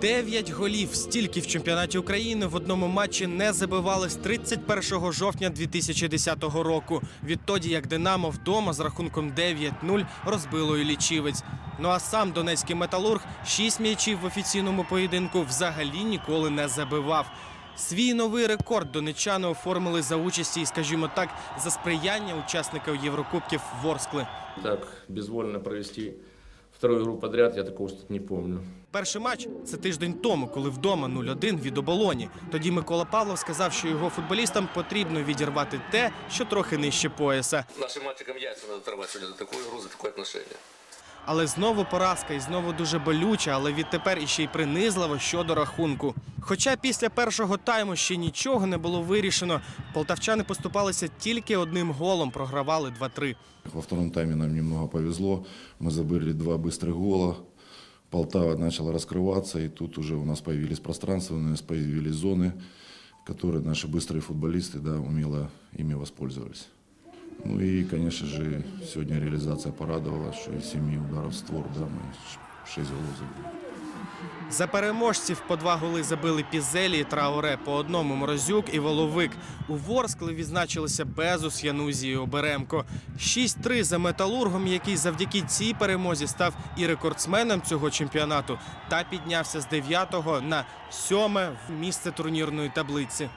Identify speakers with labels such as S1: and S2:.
S1: Дев'ять голів стільки в чемпіонаті України в одному матчі не забивали з 31 жовтня 2010 року. Відтоді як Динамо вдома з рахунком 9-0 розбило і лічівець. Ну а сам донецький металург шість м'ячів в офіційному поєдинку взагалі ніколи не забивав. Свій новий рекорд донечани оформили за участі і, скажімо так, за сприяння учасників Єврокубків Ворскли.
S2: Так безвольно провести вторую игру подряд, я такого что-то не помню.
S1: Перший матч це тиждень тому, коли вдома 0-1 від оболоні. Тоді Микола Павлов сказав, що його футболістам потрібно відірвати те, що трохи нижче пояса.
S3: Нашим мальчикам яйця треба сьогодні за таку гру, за таке отношение.
S1: Але знову поразка і знову дуже болюча, але відтепер іще й принизливо щодо рахунку. Хоча після першого тайму ще нічого не було вирішено, полтавчани поступалися тільки одним голом, програвали 2-3.
S4: Во втором тайме нам немного повезло. Мы забыли два быстрых гола. Полтава начала раскрываться, и тут уже у нас появились пространства, у нас появились зоны, которые наши быстрые футболисты да, умело ими воспользовались. Ну и, конечно же, сегодня реализация порадовала, что из семи ударов створ да, мы шесть голов забили.
S1: За переможців по два голи забили Пізелі і Трауре, по одному Морозюк і Воловик. У Ворскли відзначилися Безус, Янузі і Оберемко. 6-3 за металургом, який завдяки цій перемозі став і рекордсменом цього чемпіонату, та піднявся з 9-го на 7 місце турнірної таблиці.